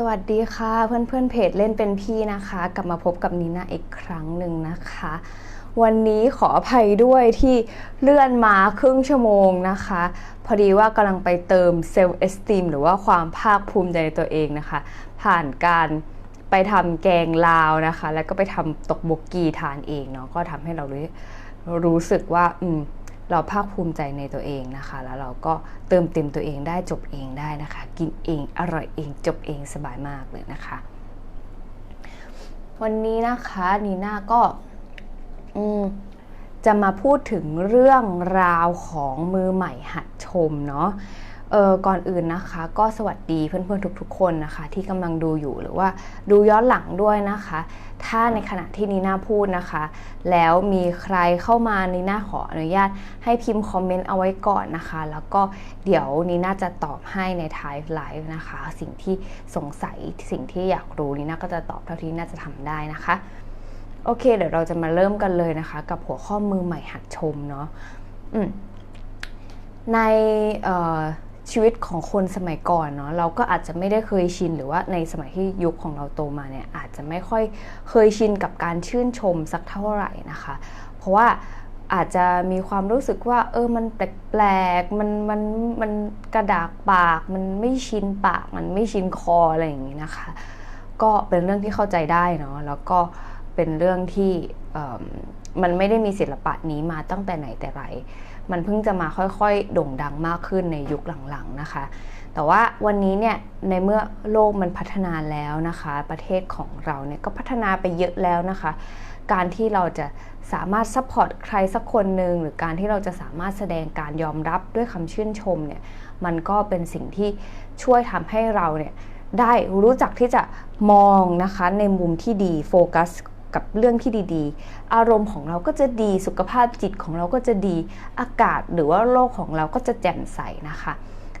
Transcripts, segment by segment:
สวัสดีค่ะเพื่อนเพื่อนเพจเล่นเป็นพี่นะคะ กลับมาพบกับนีน่าอีกครั้งหนึ่งนะคะ วันนี้ขออภัยด้วยที่เลื่อนมาครึ่งชั่วโมงนะคะ พอดีว่ากำลังไปเติมเซลล์เอสติมหรือว่าความภาคภูมิใจในตัวเองนะคะ ผ่านการไปทำแกงลาวนะคะ แล้วก็ไปทำตกบกกีทานเองเนาะก็ทำให้เรารู้รู้สึกว่าอืม เราภาคภูมิใจในตัวเองนะคะ แล้วเราก็เติมเต็มตัวเองได้จบเองได้นะคะ กินเองอร่อยเองจบเองสบายมากเลยนะคะ วันนี้นะคะนีน่าก็จะมาพูดถึงเรื่องราวของมือใหม่หัดชมเนาะ เออก่อนอื่นนะคะ ก็สวัสดีเพื่อนๆทุกๆ คนนะคะ ที่กำลังดูอยู่หรือว่าดูย้อนหลังด้วยนะคะ ถ้าในขณะที่นีน่าพูดนะคะ แล้วมีใครเข้ามานีน่าขออนุญาตให้พิมพ์คอมเมนต์เอาไว้ก่อนนะคะ แล้วก็เดี๋ยวนีน่าจะตอบให้ในท้ายไลฟ์นะคะ สิ่งที่สงสัยสิ่งที่อยากรู้นีน่าก็จะตอบเท่าที่น่าจะทำได้นะคะโอเค เดี๋ยวเราจะมาเริ่มกันเลยนะคะ กับหัวข้อมือใหม่หัดชมเนาะใน ชีวิตของคนสมัยก่อนเนาะเราก็อาจจะไม่ได้เคยชินหรือว่าในสมัยที่ยุคของเราโตมาเนี่ยอาจจะไม่ค่อยเคยชินกับการชื่นชมสักเท่าไหร่นะคะ เพราะว่าอาจจะมีความรู้สึกว่า เออมันแปลกๆมันมันมันกระดากปากมันไม่ชินปาก มันไม่ชินคออะไรอย่างนี้นะคะ ก็เป็นเรื่องที่เข้าใจได้เนาะแล้วก็เป็นเรื่องที่มันไม่ได้มีศิลปะนี้มาตั้งแต่ไหนแต่ไร มันเพิ่งจะมาค่อยๆ โด่งดังมากขึ้นในยุคหลังๆนะคะ แต่ว่าวันนี้เนี่ยในเมื่อโลกมันพัฒนาแล้วนะคะ ประเทศของเราเนี่ยก็พัฒนาไปเยอะแล้วนะคะ การที่เราจะสามารถซัพพอร์ตใครสักคนหนึ่งหรือการที่เราจะสามารถแสดงการยอมรับด้วยคำชื่นชมเนี่ยมันก็เป็นสิ่งที่ช่วยทำให้เราเนี่ยได้รู้จักที่จะมองนะคะในมุมที่ดีโฟกัส กับเรื่องที่ดีๆ อารมณ์ของเราก็จะดีสุขภาพจิตของเราก็จะดีอากาศหรือว่าโลกของเราก็จะแจ่มใสนะคะ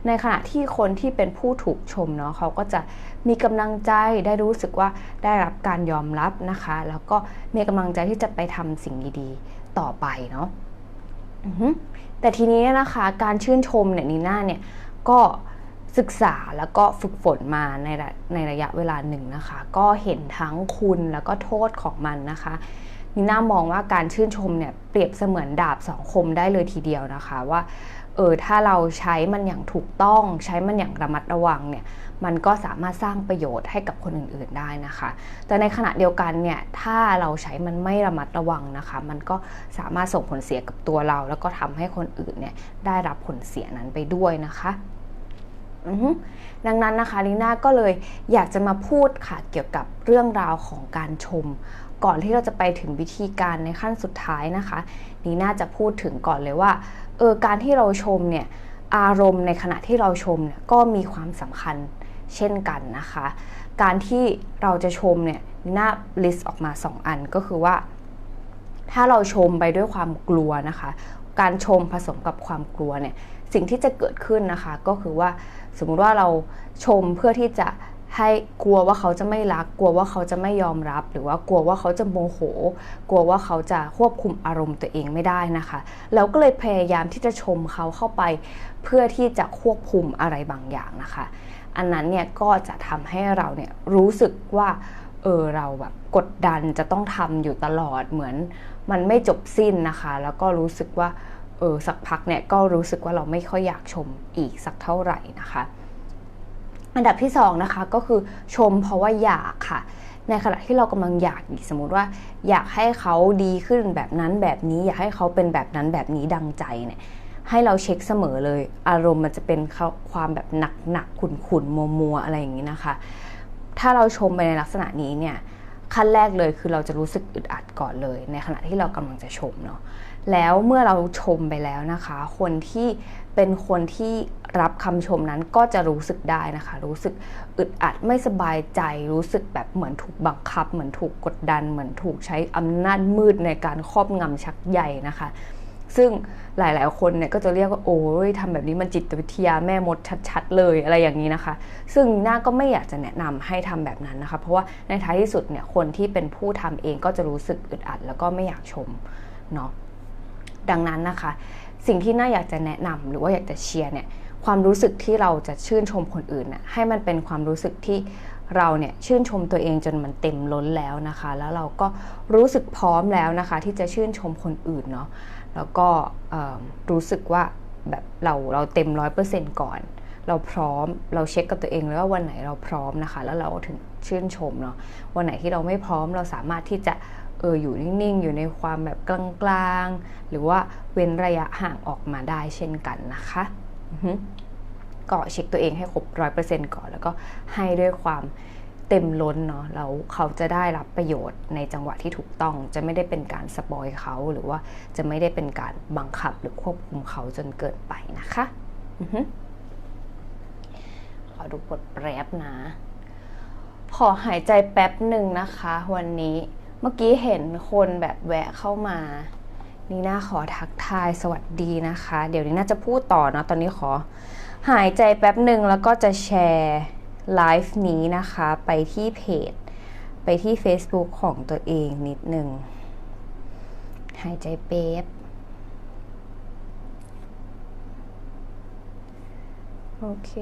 ในขณะที่คนที่เป็นผู้ถูกชมเนาะเขาก็จะมีกำลังใจได้รู้สึกว่าได้รับการยอมรับนะคะ แล้วก็มีกำลังใจที่จะไปทำสิ่งดีๆต่อไปเนาะแต่ทีนี้นะคะการชื่นชมเนี่ยนีน่าเนี่ยก็ ศึกษาแล้วก็ฝึกฝนมาในระในระยะเวลาหนึ่งนะคะ ก็เห็นทั้งคุณแล้วก็โทษของมันนะคะนีน่ามองว่าการชื่นชมเนี่ยเปรียบเสมือนดาบสองคมได้เลยทีเดียวนะคะว่าเออถ้าเราใช้มันอย่างถูกต้องใช้มันอย่างระมัดระวังเนี่ยมันก็สามารถสร้างประโยชน์ให้กับคนอื่นๆได้นะคะ แต่ในขณะเดียวกันเนี่ยถ้าเราใช้มันไม่ระมัดระวังนะคะ มันก็สามารถส่งผลเสียกับตัวเรา แล้วก็ทำให้คนอื่นเนี่ยได้รับผลเสียนั้นไปด้วยนะคะ ดังนั้นนะคะลีน่าก็เลยอยากจะมาพูดค่ะเกี่ยวกับเรื่องราวของการชม ก่อนที่เราจะไปถึงวิธีการในขั้นสุดท้ายนะคะนีน่าจะพูดถึงก่อนเลยว่าเออการที่เราชมเนี่ยอารมณ์ในขณะที่เราชมเนี่ยก็มีความสำคัญเช่นกันนะคะ การที่เราจะชมเนี่ยนีน่าลิสต์ออกมา 2 อันก็คือว่า ถ้าเราชมไปด้วยความกลัวนะคะ การชมผสมกับความกลัวเนี่ย สิ่งที่จะเกิดขึ้นนะคะ ก็คือว่าสมมุติว่าเราชมเพื่อที่จะให้กลัวว่าเขาจะไม่รัก กลัวว่าเขาจะไม่ยอมรับ หรือว่ากลัวว่าเขาจะโมโห กลัวว่าเขาจะควบคุมอารมณ์ตัวเองไม่ได้นะคะเราก็เลยพยายามที่จะชมเขาเข้าไป เพื่อที่จะควบคุมอะไรบางอย่างนะคะ อันนั้นเนี่ยก็จะทำให้เราเนี่ยรู้สึกว่าเออเราแบบกดดันจะต้องทำอยู่ตลอดเหมือน มันไม่จบสิ้นนะคะ แล้วก็รู้สึกว่า เออสักพักเนี่ยก็รู้สึกว่าเราไม่ค่อยอยากชมอีกสักเท่าไหร่นะคะ อันดับที่2นะคะก็คือชมเพราะว่าอยากค่ะ ในขณะที่เรากำลังอยากสมมติว่า อยากให้เขาดีขึ้นแบบนั้นแบบนี้ อยากให้เขาเป็นแบบนั้นแบบนี้ดังใจเนี่ยให้เราเช็คเสมอเลย อารมณ์มันจะเป็นความแบบหนักหนักขุนขุนมัวมัวอะไรอย่างนี้นะคะ ถ้าเราชมไปในลักษณะนี้เนี่ยขั้นแรกเลยคือเราจะรู้สึกอึดอัดก่อนเลย ในขณะที่เรากำลังจะชมเนาะ แล้วเมื่อเราชมไปแล้วนะคะ คนที่เป็นคนที่รับคำชมนั้นก็จะรู้สึกได้นะคะ รู้สึกอึดอัดไม่สบายใจ รู้สึกแบบเหมือนถูกบังคับ เหมือนถูกกดดัน เหมือนถูกใช้อำนาจมืดในการครอบงำชักใหญ่นะคะ ซึ่งหลาย ๆ คนเนี่ยก็จะเรียกว่าโอ้ยทำแบบนี้มันจิตวิทยาแม่มดชัด ๆ เลยอะไรอย่างนี้นะคะ ซึ่งน่าก็ไม่อยากจะแนะนำให้ทำแบบนั้นนะคะ เพราะว่าในท้ายที่สุดเนี่ยคนที่เป็นผู้ทำเองก็จะรู้สึกอึดอัด แล้วก็ไม่อยากชมเนาะ ดังนั้นนะคะ สิ่งที่น่าอยากจะแนะนำหรือว่าอยากจะเชียร์เนี่ยความรู้สึกที่เราจะชื่นชมคนอื่นน่ะให้มันเป็นความรู้สึกที่เราเนี่ยชื่นชมตัวเองจนมันเต็มล้นแล้วนะคะ แล้วเราก็รู้สึกพร้อมแล้วนะคะ ที่จะชื่นชมคนอื่นเนาะแล้วก็รู้สึกว่าแบบเราเราเต็มร้อยเปอร์เซ็นต์ก่อน เราพร้อมเราเช็คกับตัวเองเลยว่าวันไหนเราพร้อมนะคะ แล้วเราถึงชื่นชมเนาะวันไหนที่เราไม่พร้อมเราสามารถที่จะ เอออยู่นิ่งๆ อยู่ในความแบบกลางๆ หรือว่าเว้นระยะห่างออกมาได้เช่นกันนะคะก็เช็คตัวเองให้ครบร้อยเปอร์เซ็นต์ก่อน แล้วก็ให้ด้วยความเต็มล้นเนาะแล้วเขาจะได้รับประโยชน์ในจังหวะที่ถูกต้อง จะไม่ได้เป็นการสปอยเขาหรือว่าจะไม่ได้เป็นการบังคับหรือควบคุมเขาจนเกินไปนะคะขอดูบทแรปนะ ขอหายใจแป๊บหนึ่งนะคะ วันนี้ เมื่อกี้เห็นคนแบบแวะเข้ามานีน่าขอทักทายสวัสดีนะคะ เดี๋ยวนี้น่าจะพูดต่อเนาะตอนนี้ขอ หายใจแป๊บหนึ่งแล้วก็จะแชร์ไลฟ์นี้นะคะ ไปที่เพจ ไปที่ Facebook ของตัวเองนิดหนึ่งหายใจเป๊บโอเค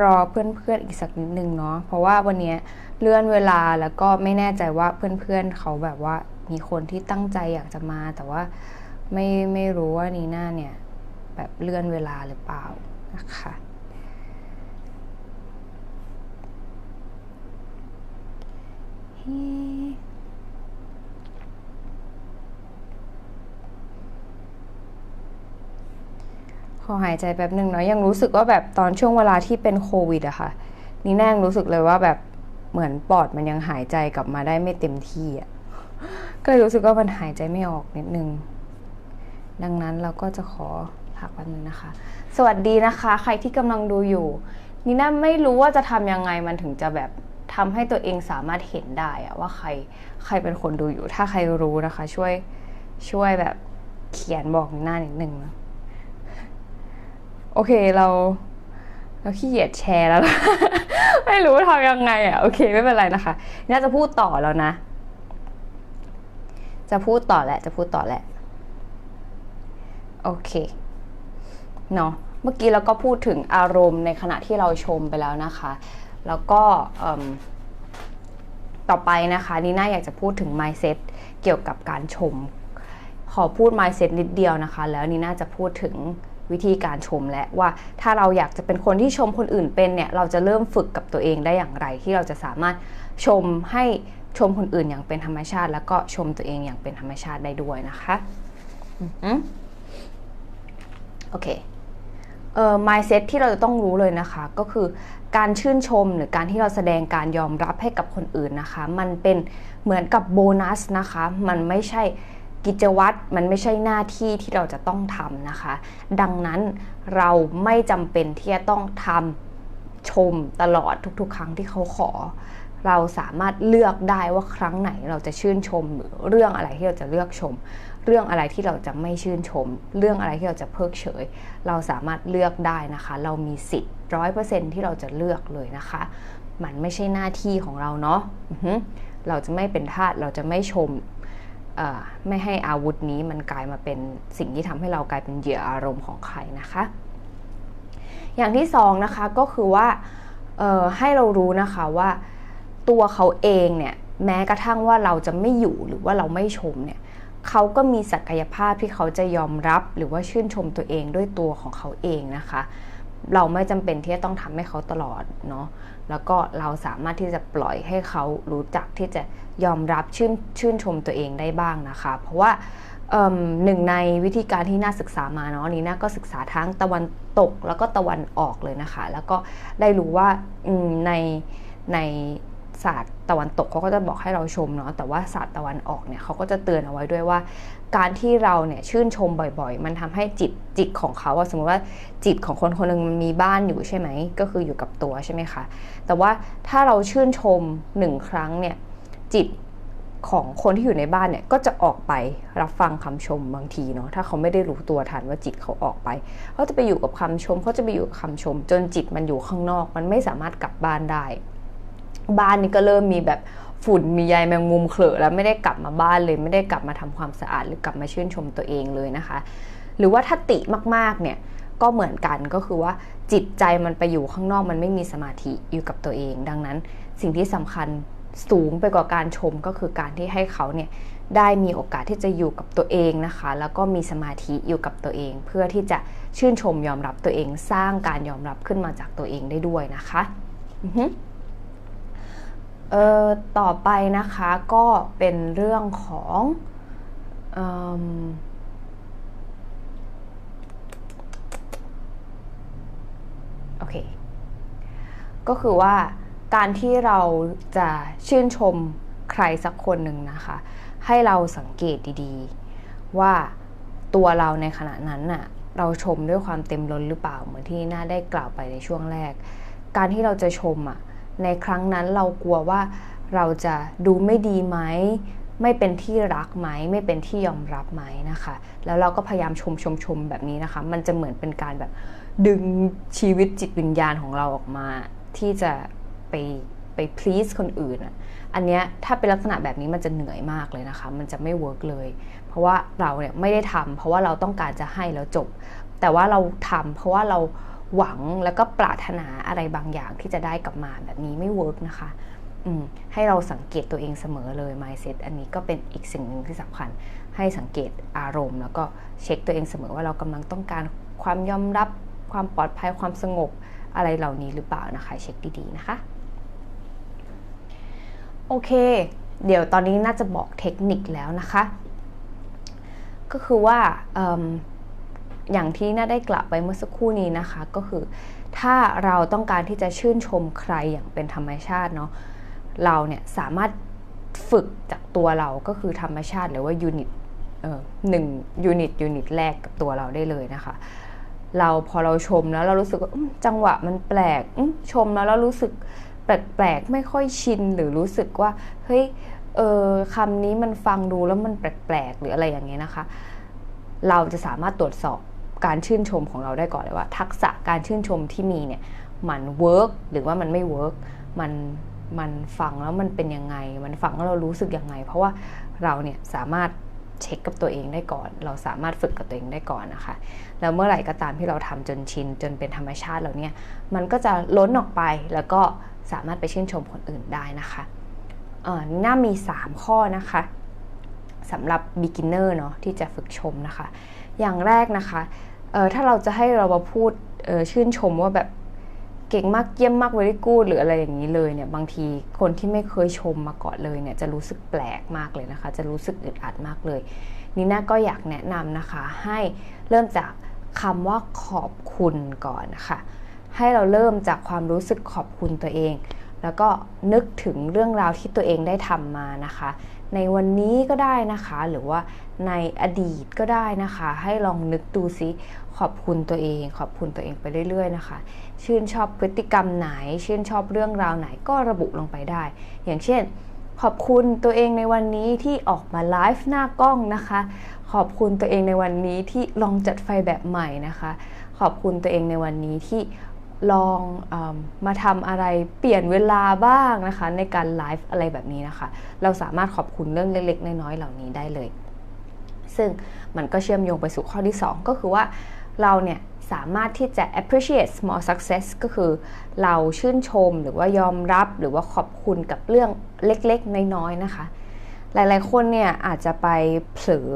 รอเพื่อนๆอีกสักนิดนึงเนาะเพราะว่าวันนี้เลื่อนเวลาแล้วก็ไม่แน่ใจว่าเพื่อนๆเขาแบบว่ามีคนที่ตั้งใจอยากจะมา แต่ว่าไม่ไม่รู้ว่านีน่าเนี่ยแบบเลื่อนเวลาหรือเปล่านะคะ ขอหายใจแป๊บหนึ่งเนาะยังรู้สึกว่าแบบตอนช่วงเวลาที่เป็นโควิดอะค่ะ นี่แน่งรู้สึกเลยว่าแบบเหมือนปอดมันยังหายใจกลับมาได้ไม่เต็มที่อะก็เลยรู้สึกว่ามันหายใจไม่ออกนิดนึง ดังนั้นเราก็จะขอพักแป๊บนึงนะคะ สวัสดีนะคะ ใครที่กำลังดูอยู่นี่น่าไม่รู้ว่าจะทำยังไงมันถึงจะแบบทำให้ตัวเองสามารถเห็นได้อะว่าใครใครเป็นคนดูอยู่ ถ้าใครรู้นะคะ ช่วยช่วยแบบเขียนบอกหน้านิดนึงนะ โอเคเราเราขี้เกียจแชร์แล้ว ไม่รู้ทำยังไงอะโอเคไม่เป็นไรนะคะ น่าจะพูดต่อแล้วนะ จะพูดต่อแหละ จะพูดต่อแหละ โอเคเนาะเมื่อกี้เราก็พูดถึงอารมณ์ในขณะที่เราชมไปแล้วนะคะ แล้วก็ต่อไปนะคะนี่น่าอยากจะพูดถึง mindset เกี่ยวกับการชม ขอพูด mindset นิดเดียวนะคะ แล้วนี่น่าจะพูดถึง วิธีการชมและว่าถ้าเราอยากจะเป็นคนที่ชมคนอื่นเป็นเนี่ยเราจะเริ่มฝึกกับตัวเองได้อย่างไร ที่เราจะสามารถชมให้ชมคนอื่นอย่างเป็นธรรมชาติ แล้วก็ชมตัวเองอย่างเป็นธรรมชาติได้ด้วยนะคะโอเคเอ่อ mindset ที่เราจะต้องรู้เลยนะคะ ก็คือการชื่นชมหรือการที่เราแสดงการยอมรับให้กับคนอื่นนะคะ มันเป็นเหมือนกับโบนัสนะคะ มันไม่ใช่ กิจวัตรมันไม่ใช่หน้าที่ที่เราจะต้องทำนะคะ ดังนั้นเราไม่จำเป็นที่จะต้องทำชมตลอดทุกๆ ครั้งที่เขาขอ เราสามารถเลือกได้ว่าครั้งไหนเราจะชื่นชมหรือเรื่องอะไรที่เราจะเลือกชม เรื่องอะไรที่เราจะไม่ชื่นชม เรื่องอะไรที่เราจะเพิกเฉย เราสามารถเลือกได้นะคะ เรามีสิทธิ์ร้อยเปอร์เซ็นที่เราจะเลือกเลยนะคะ มันไม่ใช่หน้าที่ของเราเนาะเราจะไม่เป็นทาสเราจะไม่ชม ไม่ให้อาวุธนี้มันกลายมาเป็นสิ่งที่ทำให้เรากลายเป็นเหยื่ออารมณ์ของใครนะคะ อย่างที่สองนะคะก็คือว่าให้เรารู้นะคะว่าตัวเขาเองเนี่ยแม้กระทั่งว่าเราจะไม่อยู่หรือว่าเราไม่ชมเนี่ยเขาก็มีศักยภาพที่เขาจะยอมรับหรือว่าชื่นชมตัวเองด้วยตัวของเขาเองนะคะ เราไม่จำเป็นที่จะต้องทำให้เขาตลอดเนาะแล้วก็เราสามารถที่จะปล่อยให้เขารู้จักที่จะยอมรับชื่นชื่นชมตัวเองได้บ้างนะคะ เพราะว่าหนึ่งในวิธีการที่น่าศึกษามาเนาะนี้น่าก็ศึกษาทั้งตะวันตกแล้วก็ตะวันออกเลยนะคะ แล้วก็ได้รู้ว่าในในศาสตร์ตะวันตกเขาก็จะบอกให้เราชมเนาะแต่ว่าศาสตร์ตะวันออกเนี่ยเขาก็จะเตือนเอาไว้ด้วยว่า การที่เราเนี่ยชื่นชมบ่อยๆ มันทำให้จิตจิตของเขาสมมติว่าจิตของคนคนหนึ่งมันมีบ้านอยู่ใช่ไหม ก็คืออยู่กับตัวใช่ไหมคะ แต่ว่าถ้าเราชื่นชมหนึ่งครั้งเนี่ยจิตของคนที่อยู่ในบ้านเนี่ยก็จะออกไปรับฟังคำชมบางทีเนาะถ้าเขาไม่ได้รู้ตัวทันว่าจิตเขาออกไปเขาจะไปอยู่กับคำชมเขาจะไปอยู่กับคำชม จนจิตมันอยู่ข้างนอก มันไม่สามารถกลับบ้านได้ บ้านนี้ก็เริ่มมีแบบ ฝุ่นมีใยแมงมุมเขลอะแล้วไม่ได้กลับมาบ้านเลยไม่ได้กลับมาทำความสะอาดหรือกลับมาชื่นชมตัวเองเลยนะคะ หรือว่าถ้าติมากๆเนี่ยก็เหมือนกันก็คือว่าจิตใจมันไปอยู่ข้างนอกมันไม่มีสมาธิอยู่กับตัวเอง ดังนั้นสิ่งที่สำคัญสูงไปกว่าการชมก็คือการที่ให้เขาเนี่ยได้มีโอกาสที่จะอยู่กับตัวเองนะคะ แล้วก็มีสมาธิอยู่กับตัวเอง เพื่อที่จะชื่นชมยอมรับตัวเอง สร้างการยอมรับขึ้นมาจากตัวเองได้ด้วยนะคะ เออต่อไปนะคะก็เป็นเรื่องของโอเค ก็คือว่าการที่เราจะชื่นชมใครสักคนหนึ่งนะคะ ให้เราสังเกตดีๆ ว่าตัวเราในขณะนั้นน่ะเราชมด้วยความเต็มล้นหรือเปล่าเหมือนที่น่าได้กล่าวไปในช่วงแรก การที่เราจะชมอะ ในครั้งนั้นเรากลัวว่าเราจะดูไม่ดีไหม ไม่เป็นที่รักไหม ไม่เป็นที่ยอมรับไหมนะคะ แล้วเราก็พยายามชมชมชมแบบนี้นะคะ มันจะเหมือนเป็นการแบบดึงชีวิตจิตวิญญาณของเราออกมา ที่จะไปไป please คนอื่นอะ อันเนี้ยถ้าเป็นลักษณะแบบนี้มันจะเหนื่อยมากเลยนะคะ มันจะไม่เวิร์กเลย เพราะว่าเราเนี่ยไม่ได้ทำเพราะว่าเราต้องการจะให้แล้วจบ แต่ว่าเราทำเพราะว่าเรา หวังแล้วก็ปรารถนาอะไรบางอย่างที่จะได้กลับมาแบบนี้ไม่เวิร์กนะคะให้เราสังเกตตัวเองเสมอเลย mindset อันนี้ก็เป็นอีกสิ่งหนึ่งที่สำคัญ ให้สังเกตอารมณ์ แล้วก็เช็คตัวเองเสมอว่าเรากำลังต้องการความยอมรับความปลอดภัยความสงบอะไรเหล่านี้หรือเปล่านะคะ เช็คดีๆนะคะโอเค เดี๋ยวตอนนี้น่าจะบอกเทคนิคแล้วนะคะ ก็คือว่า อย่างที่น่าได้กล่าวไปเมื่อสักครู่นี้นะคะ ก็คือ ถ้าเราต้องการที่จะชื่นชมใครอย่างเป็นธรรมชาติเนาะเราเนี่ยสามารถฝึกจากตัวเราก็คือธรรมชาติหรือว่ายูนิตหนึ่งยูนิตยูนิตแรกกับตัวเราได้เลยนะคะ เราพอเราชมแล้วเรารู้สึกว่าจังหวะมันแปลกชมแล้วเรารู้สึกแปลกๆไม่ค่อยชินหรือรู้สึกว่าเฮ้ยเออคำนี้มันฟังดูแล้วมันแปลกๆหรืออะไรอย่างเงี้ยนะคะ เราจะสามารถตรวจสอบ การชื่นชมของเราได้ก่อนเลยว่า ทักษะการชื่นชมที่มีเนี่ยมันเวิร์กหรือว่ามันไม่เวิร์กมันมันฟังแล้วมันเป็นยังไง มันฟังแล้วเรารู้สึกยังไง เพราะว่าเราเนี่ยสามารถเช็คกับตัวเองได้ก่อน เราสามารถฝึกกับตัวเองได้ก่อนนะคะ แล้วเมื่อไหร่ก็ตามที่เราทำจนชิน จนเป็นธรรมชาติแล้วเนี่ย มันก็จะล้นออกไปแล้วก็สามารถไปชื่นชมคนอื่นได้นะคะน่ามี 3 ข้อนะคะสำหรับ beginner เนาะที่จะฝึกชมนะคะ อย่างแรกนะคะถ้าเราจะให้เรามาพูดชื่นชมว่าแบบเก่งมากเยี่ยมมากเวรี่กูดหรืออะไรอย่างนี้เลยเนี่ยบางทีคนที่ไม่เคยชมมาก่อนเลยเนี่ยจะรู้สึกแปลกมากเลยนะคะ จะรู้สึกอึดอัดมากเลยนี่น่าก็อยากแนะนำนะคะให้เริ่มจากคำว่าขอบคุณก่อนนะคะให้เราเริ่มจากความรู้สึกขอบคุณตัวเอง แล้วก็นึกถึงเรื่องราวที่ตัวเองได้ทำมานะคะ ในวันนี้ก็ได้นะคะ หรือว่าในอดีตก็ได้นะคะ ให้ลองนึกดูซิขอบคุณตัวเอง ขอบคุณตัวเองไปเรื่อย ๆ นะคะ ชื่นชอบพฤติกรรมไหน ชื่นชอบเรื่องราวไหนก็ระบุลงไปได้ อย่างเช่น ขอบคุณตัวเองในวันนี้ที่ออกมาไลฟ์หน้ากล้องนะคะ ขอบคุณตัวเองในวันนี้ที่ลองจัดไฟแบบใหม่นะคะ ขอบคุณตัวเองในวันนี้ที่ ลองอมาทำอะไรเปลี่ยนเวลาบ้างนะคะ ในการไลฟ์อะไรแบบนี้นะคะ เราสามารถขอบคุณเรื่องเล็ก ๆ น้อยๆเหล่านี้ได้เลย ซึ่งมันก็เชื่อมโยงไปสู่ข้อที่ 2 ก็คือว่าเราเนี่ยสามารถที่จะ appreciate small success ก็คือเราชื่นชมหรือว่ายอมรับหรือว่าขอบคุณกับเรื่องเล็กๆ น้อยๆนะคะ หลายๆ คนเนี่ยอาจจะไปเผลอ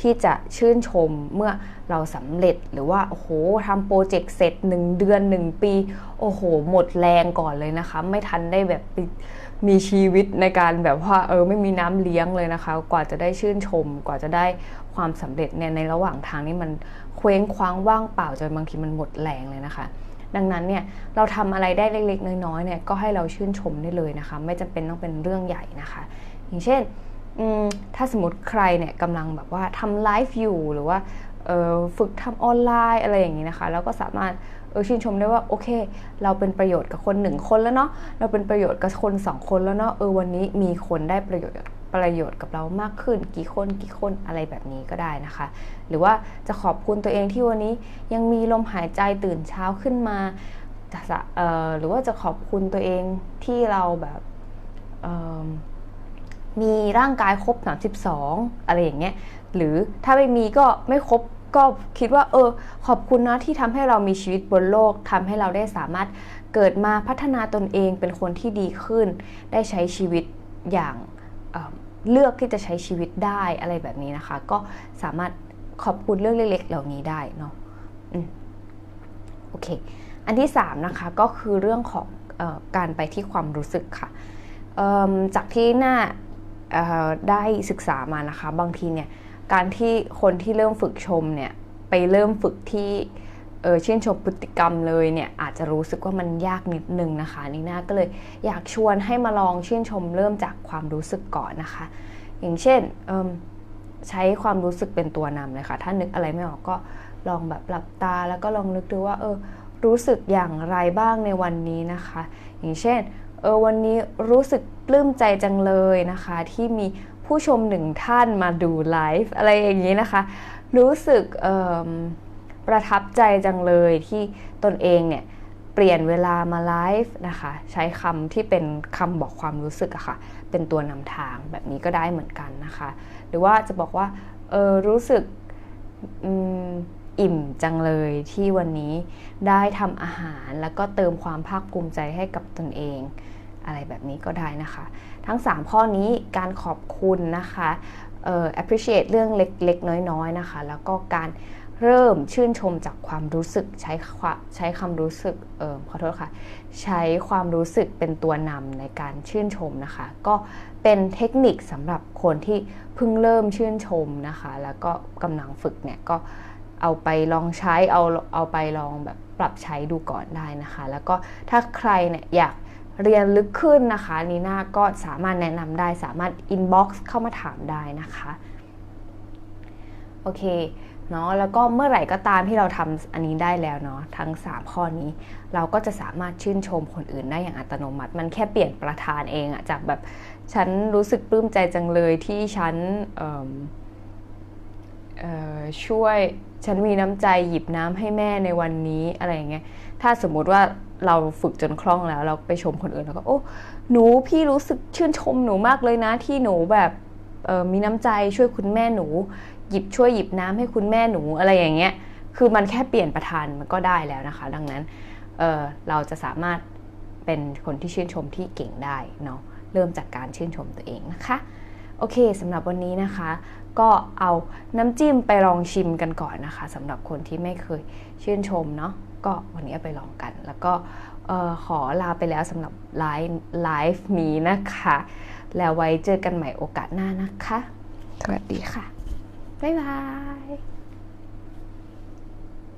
ที่จะชื่นชมเมื่อเราสำเร็จหรือว่าโอ้โหทำโปรเจกต์เสร็จ 1 เดือน 1 ปี โอ้โห หมดแรงก่อนเลยนะคะ ไม่ทันได้แบบมีชีวิตในการแบบว่าเออไม่มีน้ำเลี้ยงเลยนะคะ กว่าจะได้ชื่นชม กว่าจะได้ความสำเร็จเนี่ยในระหว่างทางนี้มันเคว้งคว้างว่างเปล่าจนบางทีมันหมดแรงเลยนะคะดังนั้นเนี่ยเราทำอะไรได้เล็กๆ น้อยๆเนี่ยก็ให้เราชื่นชมได้เลยนะคะ ไม่จำเป็นต้องเป็นเรื่องใหญ่นะคะ อย่างเช่น ถ้าสมมติใครเนี่ยกำลังแบบว่าทำไลฟ์อยู่หรือว่าฝึกทำออนไลน์อะไรอย่างนี้นะคะ แล้วก็สามารถเออชื่นชมได้ว่าโอเค เราเป็นประโยชน์กับคนหนึ่งคนแล้วเนาะเราเป็นประโยชน์กับคนสองคนแล้วเนาะเออวันนี้มีคนได้ประโยชน์ประโยชน์กับเรามากขึ้น กี่คนกี่คนอะไรแบบนี้ก็ได้นะคะ หรือว่าจะขอบคุณตัวเองที่วันนี้ยังมีลมหายใจตื่นเช้าขึ้นมาหรือว่าจะขอบคุณตัวเองที่เราแบบ มีร่างกายครบ 32 อะไรอย่างเงี้ยหรือถ้าไม่มีก็ไม่ครบก็คิดว่าเออขอบคุณนะที่ทำให้เรามีชีวิตบนโลกทำให้เราได้สามารถเกิดมาพัฒนาตนเองเป็นคนที่ดีขึ้น ได้ใช้ชีวิตอย่างเออเลือกที่จะใช้ชีวิตได้อะไรแบบนี้นะคะ ก็สามารถขอบคุณเรื่องเล็กๆ เหล่านี้ได้เนาะอโอเค อันที่3นะคะก็คือเรื่องของออการไปที่ความรู้สึกค่ะจากที่น่า ได้ศึกษามานะคะ บางทีเนี่ยการที่คนที่เริ่มฝึกชมเนี่ยไปเริ่มฝึกที่เออชื่นชมพฤติกรรมเลยเนี่ยอาจจะรู้สึกว่ามันยากนิดนึงนะคะนี่น่าก็เลยอยากชวนให้มาลองชื่นชมเริ่มจากความรู้สึกก่อนนะคะ อย่างเช่นใช้ความรู้สึกเป็นตัวนำเลยค่ะ ถ้านึกอะไรไม่ออกก็ลองแบบหลับตาแล้วก็ลองนึกดูว่าเออรู้สึกอย่างไรบ้างในวันนี้นะคะ อย่างเช่น ออวันนี้รู้สึกปลื้มใจจังเลยนะคะ ที่มีผู้ชมหนึ่งท่านมาดูไลฟ์อะไรอย่างนี้นะคะ รู้สึกประทับใจจังเลยที่ตนเองเนี่ยเปลี่ยนเวลามาไลฟ์นะคะ ใช้คำที่เป็นคำบอกความรู้สึกอะค่ะ เป็นตัวนำทางแบบนี้ก็ได้เหมือนกันนะคะ หรือว่าจะบอกว่าเออรู้สึก อิ่มจังเลยที่วันนี้ได้ทำอาหารแล้วก็เติมความภาคภูมิใจให้กับตนเอง อะไรแบบนี้ก็ได้นะคะ ทั้ง 3 ข้อนี้การขอบคุณนะคะเอ่อ appreciate เรื่องเล็กๆ น้อยๆนะคะ แล้วก็การเริ่มชื่นชมจากความรู้สึกใช้ความใช้คำรู้สึกเออขอโทษค่ะ ใช้ความรู้สึกเป็นตัวนำในการชื่นชมนะคะ ก็เป็นเทคนิคสำหรับคนที่เพิ่งเริ่มชื่นชมนะคะ แล้วก็กำลังฝึกเนี่ยก็ เอาไปลองใช้ เอาเอาไปลองแบบปรับใช้ดูก่อนได้นะคะ แล้วก็ถ้าใครเนี่ยอยากเรียนลึกขึ้นนะคะนีน่าก็สามารถแนะนำได้สามารถ inbox เข้ามาถามได้นะคะโอเคเนาะแล้วก็เมื่อไหร่ก็ตามที่เราทำอันนี้ได้แล้วเนาะทั้ง 3 ข้อนี้ เราก็จะสามารถชื่นชมคนอื่นได้อย่างอัตโนมัติ มันแค่เปลี่ยนประธานเองอะจากแบบฉันรู้สึกปลื้มใจจังเลยที่ฉันช่วย ฉันมีน้ำใจหยิบน้ำให้แม่ในวันนี้อะไรอย่างเงี้ยถ้าสมมุติว่าเราฝึกจนคล่องแล้ว เราไปชมคนอื่นแล้วก็โอ้หนูพี่รู้สึกชื่นชมหนูมากเลยนะ ที่หนูแบบมีน้ำใจช่วยคุณแม่หนู หยิบช่วยหยิบน้ำให้คุณแม่หนูอะไรอย่างเงี้ยคือมันแค่เปลี่ยนประธานมันก็ได้แล้วนะคะ ดังนั้นเเราจะสามารถเป็นคนที่ชื่นชมที่เก่งได้เนาะเริ่มจากการชื่นชมตัวเองนะคะ โอเคสำหรับวันนี้นะคะ ก็เอาน้ำจิ้มไปลองชิมกันก่อนนะคะสำหรับคนที่ไม่เคยชื่นชมเนาะก็วันนี้เอาไปลองกัน แล้วก็ขอลาไปแล้วสำหรับไลฟ์ไลฟ์นี้นะคะ แล้วไว้เจอกันใหม่โอกาสหน้านะคะ สวัสดีค่ะ บ๊ายบาย